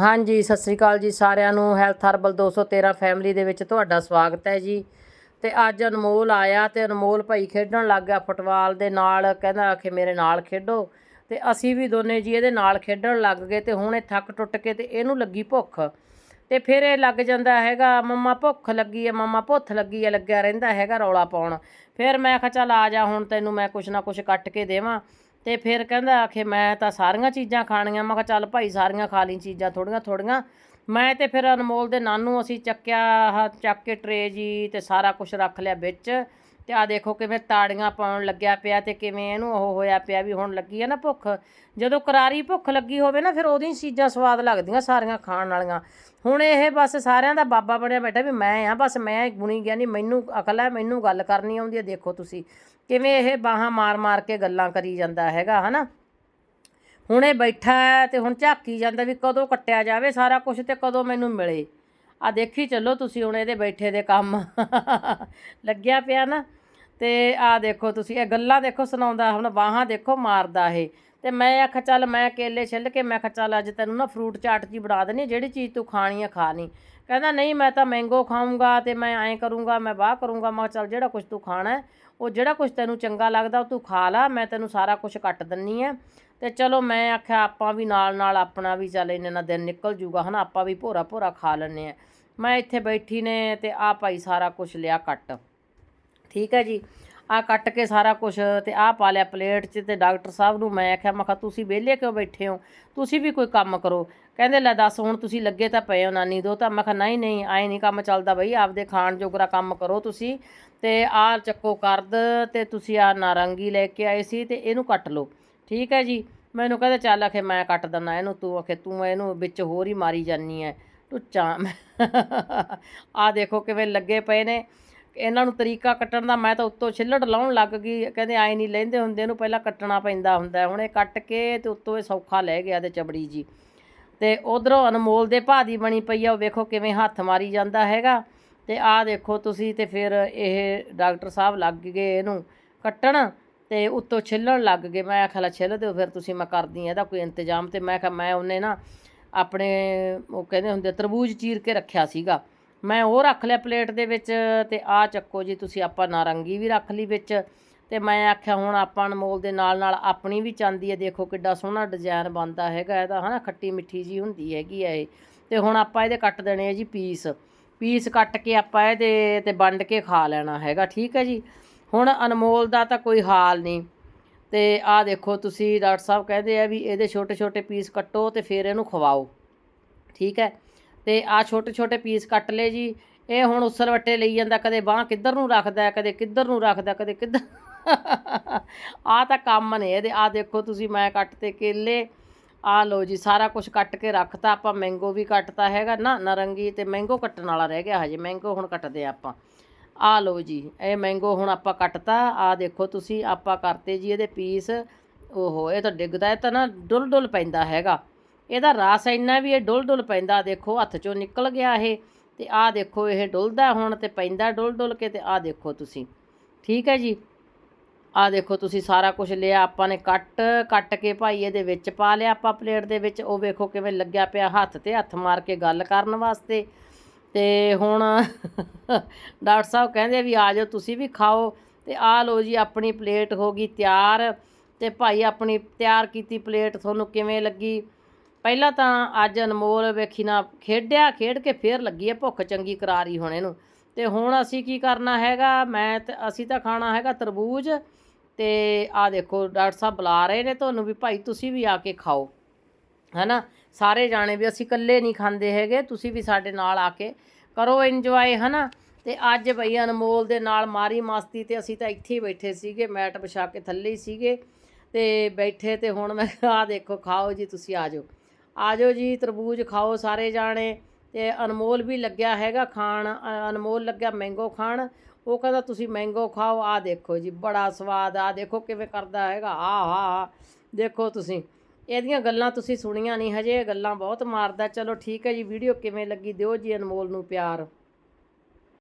ਹਾਂਜੀ, ਸਤਿ ਸ੍ਰੀ ਅਕਾਲ ਜੀ ਸਾਰਿਆਂ ਨੂੰ। ਹੈਲਥ ਹਰਬਲ 213 ਫੈਮਿਲੀ ਦੇ ਵਿੱਚ ਤੁਹਾਡਾ ਸਵਾਗਤ ਹੈ ਜੀ। ਤੇ ਅੱਜ ਅਨਮੋਲ ਆਇਆ ਤੇ ਅਨਮੋਲ ਭਾਈ ਖੇਡਣ ਲੱਗ ਗਿਆ ਫੁੱਟਬਾਲ ਦੇ ਨਾਲ, ਕਹਿੰਦਾ ਕਿ ਮੇਰੇ ਨਾਲ ਖੇਡੋ। ਤੇ ਅਸੀਂ ਵੀ ਦੋਨੇ ਜੀ ਇਹਦੇ ਨਾਲ ਖੇਡਣ ਲੱਗ ਗਏ ਤੇ ਹੁਣ ਇਹ ਥੱਕ ਟੁੱਟ ਕੇ ਤੇ ਇਹਨੂੰ ਲੱਗੀ ਭੁੱਖ। ਤੇ ਫਿਰ ਇਹ ਲੱਗ ਜਾਂਦਾ ਹੈਗਾ, ਮੰਮਾ ਭੁੱਖ ਲੱਗੀ ਹੈ, ਮੰਮਾ ਭੁੱਖ ਲੱਗੀ ਹੈ, ਲੱਗਿਆ ਰਹਿੰਦਾ ਹੈਗਾ ਰੌਲਾ ਪਾਉਣ। ਫਿਰ ਮੈਂ ਕਿਹਾ ਚੱਲ ਆ ਜਾ ਹੁਣ ਤੈਨੂੰ ਮੈਂ ਕੁਛ ਨਾ ਕੁਛ ਕੱਟ ਕੇ ਦੇਵਾਂ। ਤੇ ਫਿਰ ਕਹਿੰਦਾ ਆਖੇ, ਮੈਂ ਤਾਂ ਸਾਰੀਆਂ ਚੀਜ਼ਾਂ ਖਾਣੀਆਂ। ਮੈਂ ਕਿਹਾ, ਚੱਲ ਭਾਈ, ਸਾਰੀਆਂ ਖਾ ਲਈ ਚੀਜ਼ਾਂ ਥੋੜੀਆਂ ਥੋੜੀਆਂ। ਮੈਂ ਤੇ ਫਿਰ ਅਨਮੋਲ ਦੇ ਨਾਨੂ ਅਸੀਂ ਚੱਕਿਆ, ਆਹ ਚੱਕ ਕੇ ਟਰੇ ਜੀ ਤੇ ਸਾਰਾ ਕੁਝ ਰੱਖ ਲਿਆ ਵਿੱਚ। ਤੇ ਆ ਦੇਖੋ ਕਿਵੇਂ ਤਾੜੀਆਂ ਪਾਉਣ ਲੱਗਿਆ ਪਿਆ ਤੇ ਕਿਵੇਂ ਇਹਨੂੰ ਉਹ ਹੋਇਆ ਪਿਆ ਵੀ ਹੁਣ ਲੱਗੀ ਆ ਨਾ ਭੁੱਖ। ਜਦੋਂ ਕਰਾਰੀ ਭੁੱਖ ਲੱਗੀ ਹੋਵੇ ਨਾ, ਫਿਰ ਉਹਦੀ ਚੀਜ਼ਾਂ ਸਵਾਦ ਲੱਗਦੀਆਂ ਸਾਰੀਆਂ ਖਾਣ ਵਾਲੀਆਂ। ਹੁਣ ਇਹ ਬਸ ਸਾਰਿਆਂ ਦਾ ਬਾਬਾ ਬਣਿਆ ਬੈਠਾ ਵੀ ਮੈਂ ਆ, ਬਸ ਮੈਂ ਗੁਣੀ ਗਿਆ ਨਹੀਂ ਮੈਨੂੰ ਅਕਲ ਹੈ ਮੈਨੂੰ ਗੱਲ ਕਰਨੀ ਆਉਂਦੀ ਹੈ ਦੇਖੋ ਤੁਸੀਂ। ਕਿਵੇਂ ਇਹ ਬਾਹਾਂ ਮਾਰ ਮਾਰ ਕੇ ਗੱਲਾਂ ਕਰੀ ਜਾਂਦਾ ਹੈਗਾ, ਹਨਾ? ਹੁਣ ਇਹ ਬੈਠਾ ਹੈ ਤੇ ਹੁਣ ਝਾਕੀ ਜਾਂਦਾ ਵੀ ਕਦੋਂ ਕੱਟਿਆ ਜਾਵੇ ਸਾਰਾ ਕੁਝ ਤੇ ਕਦੋਂ ਮੈਨੂੰ ਮਿਲੇ। ਆ ਦੇਖੀ ਚੱਲੋ ਤੁਸੀਂ ਹੁਣ ਇਹਦੇ ਬੈਠੇ ਦੇ ਕੰਮ। ਲੱਗਿਆ ਪਿਆ ਨਾ? ਤੇ ਆ ਦੇਖੋ ਤੁਸੀਂ, ਇਹ ਗੱਲਾਂ ਦੇਖੋ ਸੁਣਾਉਂਦਾ, ਹੁਣ ਬਾਹਾਂ ਦੇਖੋ ਮਾਰਦਾ ਇਹ। ਤੇ ਮੈਂ ਆਖਿਆ, ਚੱਲ ਮੈਂ ਕੇਲੇ ਛਿੱਲ ਕੇ, ਮੈਂ ਕਿਹਾ, ਚੱਲ ਅੱਜ ਤੈਨੂੰ ਨਾ ਫਰੂਟ ਚਾਟ ਜੀ ਬਣਾ ਦੇਣੀ ਜਿਹੜੀ ਚੀਜ਼ ਤੂੰ ਖਾਣੀ ਆ, ਖਾ ਲਈ। ਕਹਿੰਦਾ ਨਹੀਂ ਮੈਂ ਤਾਂ ਮੈਂਗੋ ਖਾਊਂਗਾ ਤੇ ਮੈਂ ਐਂ ਕਰੂੰਗਾ ਮੈਂ ਬਾਹ ਕਰੂੰਗਾ। ਮੈਂ ਕਿਹਾ ਚੱਲ ਜਿਹੜਾ ਕੁਝ ਤੂੰ ਖਾਣਾ ਹੈ, ਉਹ ਜਿਹੜਾ ਕੁਝ ਤੈਨੂੰ ਚੰਗਾ ਲੱਗਦਾ ਉਹ ਤੂੰ ਖਾ ਲਾ ਮੈਂ ਤੈਨੂੰ ਸਾਰਾ ਕੁਝ ਕੱਟ ਦਿੰਨੀ ਆ। ਤੇ ਚਲੋ ਮੈਂ ਆਖਿਆ ਆਪਾਂ ਵੀ ਨਾਲ ਨਾਲ ਆਪਣਾ ਵੀ ਚੱਲ ਇੰਨੇ ਨਾ ਦਿਨ ਨਿਕਲ ਜੂਗਾ ਹਨਾ? ਆਪਾਂ ਵੀ ਭੋਰਾ ਭੋਰਾ ਖਾ ਲੈਂਦੇ ਆ। ਮੈਂ ਇੱਥੇ ਬੈਠੀ ਨੇ ਤੇ ਆ ਭਾਈ ਸਾਰਾ ਕੁਝ ਲਿਆ ਕੱਟ। ਠੀਕ ਹੈ ਜੀ? ਆ ਕੱਟ ਕੇ ਸਾਰਾ ਕੁਝ ਤੇ ਆ ਪਾ ਲਿਆ ਪਲੇਟ 'ਚ ਤੇ ਡਾਕਟਰ ਸਾਹਿਬ ਨੂੰ ਮੈਂ ਆਖਿਆ, ਮੈਂ ਕਿਹਾ, ਤੁਸੀਂ ਵਿਹਲੇ ਕਿਉਂ ਬੈਠੇ ਹੋ? ਤੁਸੀਂ ਵੀ ਕੋਈ ਕੰਮ ਕਰੋ। ਕਹਿੰਦੇ, ਲੈ ਦੱਸ, ਹੁਣ ਤੁਸੀਂ ਲੱਗੇ ਤਾਂ ਪਏ ਹੋ ਨਾਨੀ ਦੋ ਤਾਂ। ਮੈਂ ਕਿਹਾ, ਨਹੀਂ ਨਹੀਂ ਐ ਨਹੀਂ ਕੰਮ ਚੱਲਦਾ ਬਈ, ਆਪਦੇ ਖਾਣ ਜੋਗਰਾ ਕੰਮ ਕਰੋ ਤੁਸੀਂ ਤੇ ਆ ਚੱਕੋ ਕਰਦ ਤੇ ਤੁਸੀਂ ਆ ਨਾਰੰਗੀ ਲੈ ਕੇ ਆਏ ਸੀ ਤੇ ਇਹਨੂੰ ਕੱਟ ਲਓ। ਠੀਕ ਹੈ ਜੀ? ਮੈਨੂੰ ਕਹਿੰਦਾ, ਚੱਲ ਆਖੇ, ਮੈਂ ਕੱਟ ਦਿੰਦਾ ਇਹਨੂੰ, ਤੂੰ ਆਖੇ, ਤੂੰ ਇਹਨੂੰ ਵਿੱਚ ਹੋਰ ਹੀ ਮਾਰੀ ਜਾਨੀ ਐ। ਟੁੱਚਾਂ ਆ ਦੇਖੋ ਕਿਵੇਂ ਲੱਗੇ ਪਏ ਨੇ। ਇਹਨਾਂ ਨੂੰ ਤਰੀਕਾ ਕੱਟਣ ਦਾ ਮੈਂ ਤਾਂ ਉੱਤੋਂ ਛਿੱਲੜ ਲਾਉਣ ਲੱਗ ਗਈ, ਕਹਿੰਦੇ ਆਏ ਨਹੀਂ ਲੈਂਦੇ ਹੁੰਦੇ ਇਹਨੂੰ ਪਹਿਲਾਂ ਕੱਟਣਾ ਪੈਂਦਾ ਹੁੰਦਾ, ਹੁਣ ਇਹ ਕੱਟ ਕੇ ਤੇ ਉੱਤੋਂ ਇਹ ਸੌਖਾ ਲੈ ਗਿਆ ਤੇ ਚਮੜੀ ਜੀ। ਤੇ ਉਧਰੋਂ ਅਨਮੋਲ ਦੇ ਭਾਅ ਦੀ ਬਣੀ ਪਈ ਆ, ਉਹ ਵੇਖੋ ਕਿਵੇਂ ਹੱਥ ਮਾਰੀ ਜਾਂਦਾ ਹੈਗਾ। ਤੇ ਆਹ ਦੇਖੋ ਤੁਸੀਂ ਤੇ ਫਿਰ ਇਹ ਡਾਕਟਰ ਸਾਹਿਬ ਲੱਗ ਗਏ ਇਹਨੂੰ ਕੱਟਣ ਤੇ ਉੱਤੋਂ ਛਿੱਲਣ ਲੱਗ ਗਏ। ਮੈਂ ਆਖਿਆ ਛਿੱਲ ਦਿਓ ਫਿਰ ਤੁਸੀਂ, ਮੈਂ ਕਰਦੀ ਆ ਇਹਦਾ ਕੋਈ ਇੰਤਜ਼ਾਮ। ਤੇ ਮੈਂ ਕਿਹਾ, ਮੈਂ ਉਹਨੇ ਨਾ ਆਪਣੇ ਉਹ ਕਹਿੰਦੇ ਹੁੰਦੇ, ਤਰਬੂਜ ਚੀਰ ਕੇ ਰੱਖਿਆ ਸੀਗਾ। ਮੈਂ ਉਹ ਰੱਖ ਲਿਆ ਪਲੇਟ ਦੇ ਵਿੱਚ ਤੇ ਆਹ ਚੱਕੋ ਜੀ, ਤੁਸੀਂ ਆਪਾਂ ਨਾਰੰਗੀ ਵੀ ਰੱਖ ਲਈ ਵਿੱਚ। ਤੇ ਮੈਂ ਆਖਿਆ ਹੁਣ ਆਪਾਂ ਅਨਮੋਲ ਦੇ ਨਾਲ ਨਾਲ ਆਪਣੀ ਵੀ ਚਾਂਦੀ ਹੈ। ਦੇਖੋ ਕਿੱਡਾ ਸੋਹਣਾ ਡਿਜ਼ਾਈਨ ਬਣਦਾ ਹੈਗਾ ਇਹਦਾ ਹਨਾ ਖੱਟੀ ਮਿੱਠੀ ਜੀ ਹੁੰਦੀ ਹੈਗੀ ਹੈ ਇਹ। ਤੇ ਹੁਣ ਆਪਾਂ ਇਹਦੇ ਕੱਟ ਦੇਣੇ ਆ ਜੀ ਪੀਸ। ਪੀਸ ਕੱਟ ਕੇ ਆਪਾਂ ਇਹਦੇ ਤੇ ਵੰਡ ਕੇ ਖਾ ਲੈਣਾ ਹੈਗਾ, ਠੀਕ ਹੈ ਜੀ। ਹੁਣ ਅਨਮੋਲ ਦਾ ਤਾਂ ਕੋਈ ਹਾਲ ਨਹੀਂ। ਤੇ ਆਹ ਦੇਖੋ ਤੁਸੀਂ ਡਾਕਟਰ ਸਾਹਿਬ ਕਹਿੰਦੇ ਆ ਵੀ ਇਹਦੇ ਛੋਟੇ ਛੋਟੇ ਪੀਸ ਕੱਟੋ ਤੇ ਫਿਰ ਇਹਨੂੰ ਖਵਾਓ, ਠੀਕ ਹੈ। ਤੇ ਆ ਛੋਟੇ ਛੋਟੇ ਪੀਸ ਕੱਟ ਲਏ ਜੀ। ਇਹ ਹੁਣ ਉਸਲ ਵੱਟੇ ਲਈ ਜਾਂਦਾ, ਕਦੇ ਬਾਹ ਕਿੱਧਰ ਨੂੰ ਰੱਖਦਾ, ਕਦੇ ਕਿੱਧਰ ਨੂੰ ਰੱਖਦਾ, ਕਦੇ ਕਿੱਧਰ ਆ ਤਾਂ ਕੰਮ ਨੇ ਇਹਦੇ। ਆ ਦੇਖੋ ਤੁਸੀਂ, ਮੈਂ ਕੱਟ ਤੇ ਕੇਲੇ। ਆ ਲਓ ਜੀ, ਸਾਰਾ ਕੁਝ ਕੱਟ ਕੇ ਰੱਖਤਾ, ਆਪਾਂ ਮੈਂਗੋ ਵੀ ਕੱਟਤਾ ਹੈਗਾ ਨਾ, ਨਾਰੰਗੀ ਤੇ ਮੈਂਗੋ ਕੱਟਣ ਵਾਲਾ ਰਹਿ ਗਿਆ ਹਜੇ, ਮੈਂਗੋ ਹੁਣ ਕੱਟਦੇ ਆ ਆਪਾਂ। ਆ ਲਓ ਜੀ, ਇਹ ਮੈਂਗੋ ਹੁਣ ਆਪਾਂ ਕੱਟਤਾ। ਆ ਦੇਖੋ ਤੁਸੀਂ, ਆਪਾਂ ਕਰਤੇ ਜੀ ਇਹਦੇ ਪੀਸ। ਓਹੋ, ਇਹ ਤਾਂ ਡਿੱਗਦਾ, ਇਹ ਤਾਂ ਨਾ ਡੁੱਲ ਡੁੱਲ ਪੈਂਦਾ ਹੈਗਾ। ਇਹਦਾ ਰਸ ਇੰਨਾ ਵੀ ਇਹ ਡੁੱਲ ਡੁੱਲ ਪੈਂਦਾ, ਦੇਖੋ ਹੱਥ ਚੋਂ ਨਿਕਲ ਗਿਆ ਇਹ, ਤੇ ਆਹ ਦੇਖੋ ਇਹ ਡੁੱਲਦਾ ਹੁਣ ਤੇ ਪੈਂਦਾ ਡੁੱਲ ਡੁੱਲ ਕੇ ਤੇ ਆਹ ਦੇਖੋ ਤੁਸੀਂ। ਠੀਕ ਹੈ ਜੀ? ਆਹ ਦੇਖੋ ਤੁਸੀਂ ਸਾਰਾ ਕੁਝ ਲਿਆ, ਆਪਾਂ ਨੇ ਕੱਟ ਕੱਟ ਕੇ ਭਾਈ ਇਹਦੇ ਵਿੱਚ ਪਾ ਲਿਆ ਆਪਾਂ ਪਲੇਟ ਦੇ ਵਿੱਚ, ਉਹ ਵੇਖੋ ਕਿਵੇਂ ਲੱਗਿਆ ਪਿਆ ਹੱਥ ਤੇ, ਹੱਥ ਮਾਰ ਕੇ ਗੱਲ ਕਰਨ ਵਾਸਤੇ। ਤੇ ਹੁਣ ਡਾਕਟਰ ਸਾਹਿਬ ਕਹਿੰਦੇ ਵੀ ਆ ਜਾਓ, ਤੁਸੀਂ ਵੀ ਖਾਓ, ਤੇ ਆ ਲਓ ਜੀ ਆਪਣੀ ਪਲੇਟ ਹੋ ਗਈ ਤਿਆਰ, ਤੇ ਭਾਈ ਆਪਣੀ ਤਿਆਰ ਕੀਤੀ ਪਲੇਟ, ਤੁਹਾਨੂੰ ਕਿਵੇਂ ਲੱਗੀ? ਪਹਿਲਾਂ ਤਾਂ ਅੱਜ ਅਨਮੋਲ ਵੇਖੀ ਨਾ ਖੇਡਿਆ, ਖੇਡ ਕੇ ਫੇਰ ਲੱਗੀ ਹੈ ਭੁੱਖ ਚੰਗੀ ਕਰਾਰੀ ਹੁਣ ਇਹਨੂੰ। ਤੇ ਹੁਣ ਅਸੀਂ ਕੀ ਕਰਨਾ ਹੈਗਾ? ਮੈਂ ਤੇ ਅਸੀਂ ਤਾਂ ਖਾਣਾ ਹੈਗਾ ਤਰਬੂਜ ਤੇ ਆ ਦੇਖੋ, ਡਾਕਟਰ ਸਾਹਿਬ ਬੁਲਾ ਰਹੇ ਨੇ ਤੁਹਾਨੂੰ ਵੀ ਭਾਈ ਤੁਸੀਂ ਵੀ ਆ ਕੇ ਖਾਓ। ਹੈਨਾ? ਸਾਰੇ ਜਾਣੇ ਵੀ ਅਸੀਂ ਇਕੱਲੇ ਨਹੀਂ ਖਾਂਦੇ ਹੈਗੇ, ਤੁਸੀਂ ਵੀ ਸਾਡੇ ਨਾਲ ਆ ਕੇ ਕਰੋ ਇੰਜੋਏ ਹਨਾ? ਤੇ ਅੱਜ ਬਈ ਅਨਮੋਲ ਦੇ ਨਾਲ ਮਾਰੀ ਮਸਤੀ ਤੇ ਅਸੀਂ ਤਾਂ ਇੱਥੇ ਹੀ ਬੈਠੇ ਸੀਗੇ, ਮੈਟ ਵਿਛਾ ਕੇ ਥੱਲੇ ਹੀ ਸੀਗੇ ਤੇ ਬੈਠੇ ਤੇ ਹੁਣ ਮੈਂ ਆ ਦੇਖੋ, ਖਾਓ ਜੀ, ਤੁਸੀਂ ਆ ਜਾਓ। ਆ ਜਾਓ ਜੀ, ਤਰਬੂਜ ਖਾਓ ਸਾਰੇ ਜਾਣੇ। ਤੇ ਅਨਮੋਲ ਵੀ ਲੱਗਿਆ ਹੈਗਾ ਖਾਣ, ਅ- ਅਨਮੋਲ ਲੱਗਿਆ ਮੈਂਗੋ ਖਾਣ। ਉਹ ਕਹਿੰਦਾ, ਤੁਸੀਂ ਮੈਂਗੋ ਖਾਓ ਆ ਦੇਖੋ ਜੀ, ਬੜਾ ਸਵਾਦ ਆ। ਦੇਖੋ ਕਿਵੇਂ ਕਰਦਾ ਹੈਗਾ ਆ ਆ। ਦੇਖੋ ਤੁਸੀਂ, ਇਹਦੀਆਂ ਗੱਲਾਂ ਤੁਸੀਂ ਸੁਣੀਆਂ ਨਹੀਂ ਹਜੇ, ਇਹ ਗੱਲਾਂ ਬਹੁਤ ਮਾਰਦਾ। ਚਲੋ ਠੀਕ ਹੈ ਜੀ, ਵੀਡੀਓ ਕਿਵੇਂ ਲੱਗੀ ਦਿਓ ਜੀ ਅਨਮੋਲ ਨੂੰ ਪਿਆਰ।